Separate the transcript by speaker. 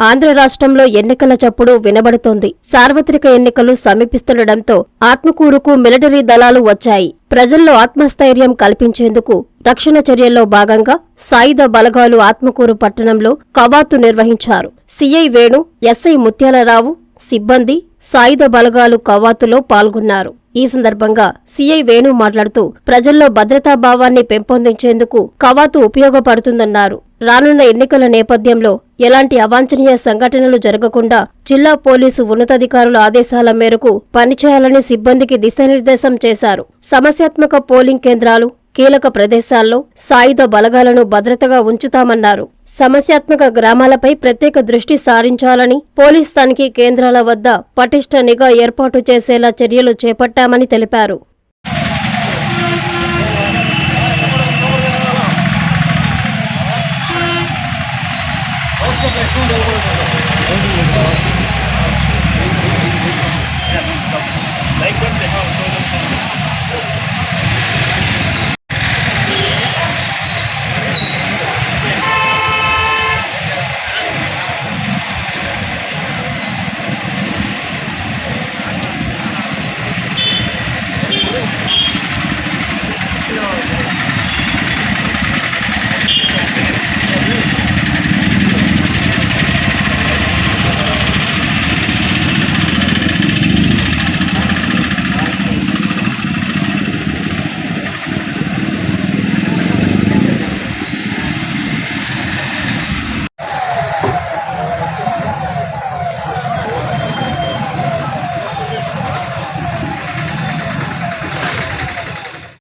Speaker 1: ఆంధ్ర రాష్ట్రంలో ఎన్నికల చప్పుడు వినబడుతోంది. సార్వత్రిక ఎన్నికలు సమీపిస్తుండటంతో ఆత్మకూరుకు మిలిటరీ దళాలు వచ్చాయి. ప్రజల్లో ఆత్మస్థైర్యం కల్పించేందుకు రక్షణ చర్యల్లో భాగంగా సాయుధ బలగాలు ఆత్మకూరు పట్టణంలో కవాతు నిర్వహించారు. సిఐ వేణు ఎస్ఐ ముత్యాలరావు సిబ్బంది సాయుధ బలగాలు కవాతులో పాల్గొన్నారు. ఈ సందర్భంగా సీఐ వేణు మాట్లాడుతూ ప్రజల్లో భద్రతా భావాన్ని పెంపొందించేందుకు కవాతు ఉపయోగపడుతుందన్నారు. రానున్న ఎన్నికల నేపథ్యంలో ఎలాంటి అవాంఛనీయ సంఘటనలు జరగకుండా జిల్లా పోలీసు ఉన్నతాధికారుల ఆదేశాల మేరకు పనిచేయాలని సిబ్బందికి దిశానిర్దేశం చేశారు. సమస్యాత్మక పోలింగ్ కేంద్రాలు కీలక ప్రదేశాల్లో సాయుధ బలగాలను భద్రతగా ఉంచుతామన్నారు. సమస్యాత్మక గ్రామాలపై ప్రత్యేక దృష్టి సారించాలని పోలీస్ తనిఖీ కేంద్రాల వద్ద పటిష్ట నిఘా ఏర్పాటు చేసేలా చర్యలు చేపట్టామని తెలిపారు.